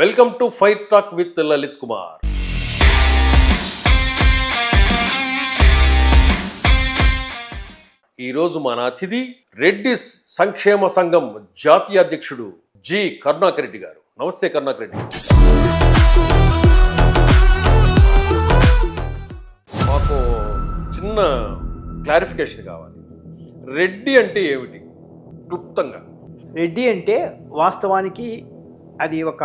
Welcome to fight talk with Lalit Kumar. ఈరోజు మన అతిథి రెడ్డి సంక్షేమ సంఘం జాతీయ అధ్యక్షుడు జి కరుణాకర్ రెడ్డి గారు. నమస్తే కరుణాకర్ రెడ్డి మాకు చిన్న క్లారిఫికేషన్ కావాలి. రెడ్డి అంటే ఏమిటి? క్లుప్తంగా. రెడ్డి అంటే వాస్తవానికి అది ఒక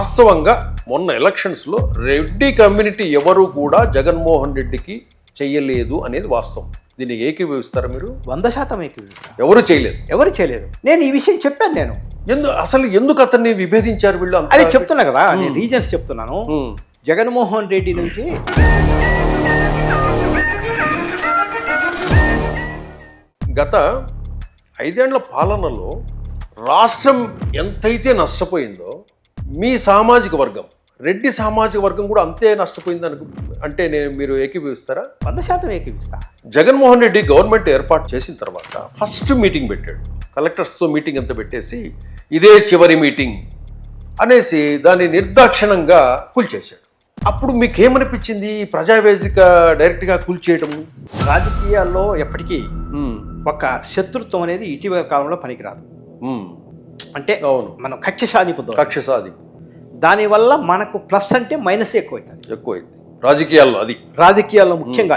వాస్తవంగా మొన్న ఎలక్షన్స్లో రెడ్డి కమ్యూనిటీ ఎవరు కూడా జగన్మోహన్ రెడ్డికి చెయ్యలేదు అనేది వాస్తవం. దీన్ని ఏకీభవిస్తారా మీరు? వంద శాతం ఏకీభవిస్తా ఎవరు చేయలేదు? ఎవరు చేయలేదు? నేను ఈ విషయం చెప్పాను నేను. ఎందు అసలు ఎందుకు అతన్ని విభేదించారు వీళ్ళు అది చెప్తున్నా కదా నేను రీజన్స్ చెప్తున్నాను. జగన్మోహన్ రెడ్డి నుంచి గత ఐదేళ్ళ పాలనలో రాష్ట్రం ఎంతైతే నష్టపోయిందో మీ సామాజిక వర్గం రెడ్డి సామాజిక వర్గం కూడా అంతే నష్టపోయింది అనుకు అంటే నేను మీరు ఏకీభవిస్తారా? వంద శాతం ఏకీవిస్తా జగన్మోహన్ రెడ్డి గవర్నమెంట్ ఏర్పాటు చేసిన తర్వాత ఫస్ట్ మీటింగ్ పెట్టాడు. కలెక్టర్స్తో మీటింగ్ అంతా పెట్టేసి ఇదే చివరి మీటింగ్ అనేసి దాన్ని నిర్దాక్షిణంగా కూల్చేశాడు. అప్పుడు మీకు ఏమనిపించింది ఈ ప్రజావేదిక డైరెక్ట్గా కూల్చేయడం రాజకీయాల్లో ఎప్పటికీ ఒక శత్రుత్వం అనేది ఇటీవల కాలంలో పనికిరాదు. అంటే అవును. మనం కక్ష సాధింపు కక్ష సాధి దానివల్ల మనకు ప్లస్ అంటే మైనస్ ఎక్కువ అవుతుంది ఎక్కువైంది రాజకీయాల్లో అది. రాజకీయాల్లో ముఖ్యంగా.